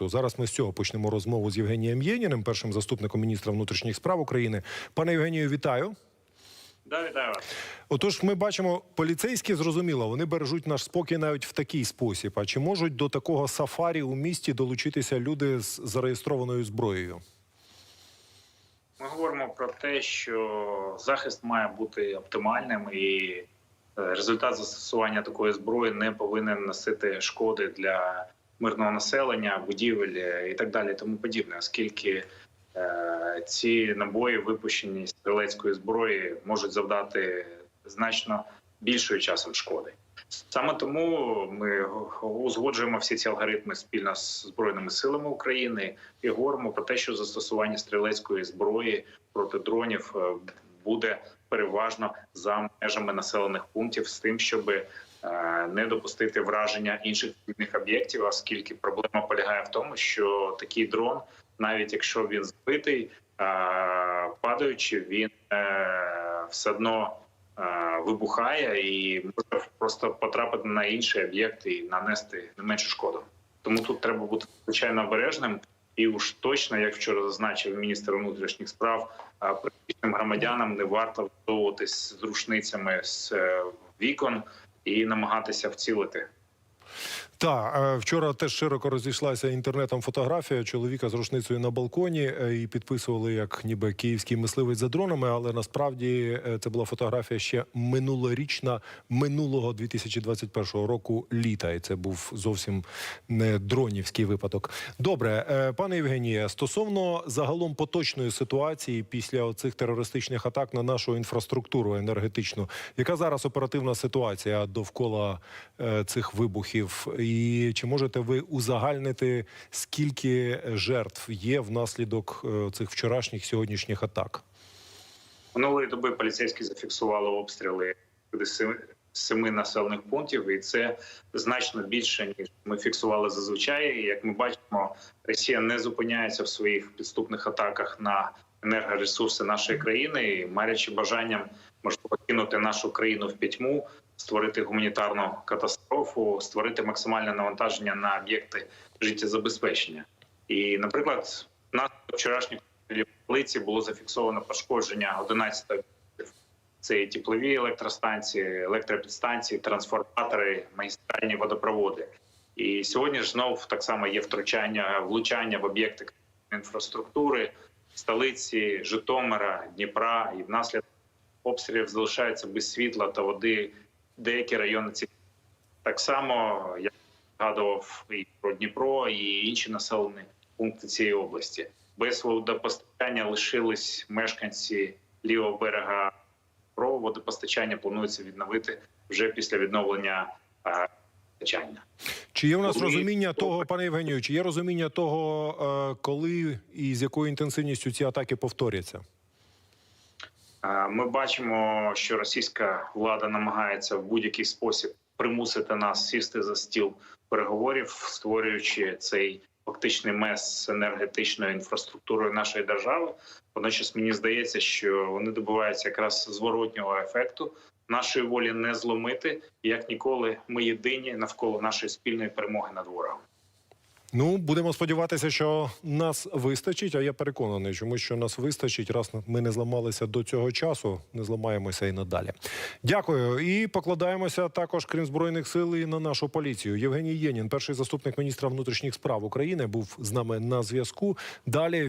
продукту. Зараз ми з цього почнемо розмову з Євгенієм Єніним, першим заступником міністра внутрішніх справ України. Пане Євгенію, вітаю. Да, вітаю вас. Отож, ми бачимо, поліцейські зрозуміло, вони бережуть наш спокій навіть в такий спосіб. А чи можуть до такого сафарі у місті долучитися люди з зареєстрованою зброєю? Ми говоримо про те, що захист має бути оптимальним, і е, результат застосування такої зброї не повинен носити шкоди для мирного населення, будівель е, і так далі, тому подібне, оскільки е, ці набої, випущені з стрілецької зброї, можуть завдати значно більшою часом шкоди. Саме тому ми узгоджуємо всі ці алгоритми спільно з збройними силами України і говоримо про те, що застосування стрілецької зброї проти дронів е, буде переважно за межами населених пунктів з тим, щоб не допустити враження інших цивільних об'єктів, оскільки проблема полягає в тому, що такий дрон, навіть якщо він збитий, е, падаючи, він е, все одно е, вибухає і може просто потрапити на інші об'єкти і нанести не меншу шкоду. Тому тут треба бути звичайно обережним. І уж точно, як вчора зазначив міністр внутрішніх справ, практичним громадянам не варто вдовуватись з рушницями з е, вікон і намагатися вцілити. Так, е, вчора теж широко розійшлася інтернетом фотографія чоловіка з рушницею на балконі е, і підписували як ніби київський мисливець за дронами. Але насправді е, це була фотографія ще минулорічна, минулого 2021 року літа. І це був зовсім не дронівський випадок. Добре, пане Євгенія, стосовно загалом поточної ситуації після оцих терористичних атак на нашу інфраструктуру енергетичну, яка зараз оперативна ситуація довкола цих вибухів? І чи можете ви узагальнити скільки жертв є внаслідок е, цих вчорашніх сьогоднішніх атак? Минулої доби поліцейські зафіксували обстріли семи- населених пунктів, і це значно більше ніж ми фіксували зазвичай. І, Як ми бачимо, Росія не зупиняється в своїх підступних атаках на енергоресурси нашої країни, і марячи бажанням можливо кинути нашу країну в пітьму, створити гуманітарну катастрофу, створити максимальне навантаження на об'єкти життєзабезпечення. І, наприклад, на вчорашніх столиці було зафіксовано пошкодження 11 об'єктів. Це і теплові електростанції, електропідстанції, трансформатори, магістральні водопроводи. І сьогодні ж знов так само є втручання, влучання в об'єкти інфраструктури, столиці, Житомира, Дніпра, і внаслідок обстрілів залишаються без світла та води деякі райони ці. Так само я згадував і про Дніпро, і інші населені пункти цієї області. Без водопостачання лишились мешканці лівого берега. Про водопостачання планується відновити вже після відновлення постачання. Чи є у нас Коли- розуміння того, пане Євгенію, чи є розуміння того, е, коли і з якою інтенсивністю ці атаки повторяться? Ми бачимо, що російська влада намагається в будь-який спосіб примусити нас сісти за стіл переговорів, створюючи цей фактичний мес з енергетичною інфраструктурою нашої держави. Водночас мені здається, що вони добиваються якраз зворотнього ефекту. Нашої волі не зломити, як ніколи. Ми єдині навколо нашої спільної перемоги над ворогом. Ну, будемо сподіватися, що нас вистачить. А я переконаний, чому що нас вистачить, раз ми не зламалися до цього часу, не зламаємося і надалі. Дякую. І покладаємося також, крім збройних сил, і на нашу поліцію. Євгеній Єнін, перший заступник міністра внутрішніх справ України, був з нами на зв'язку. Далі.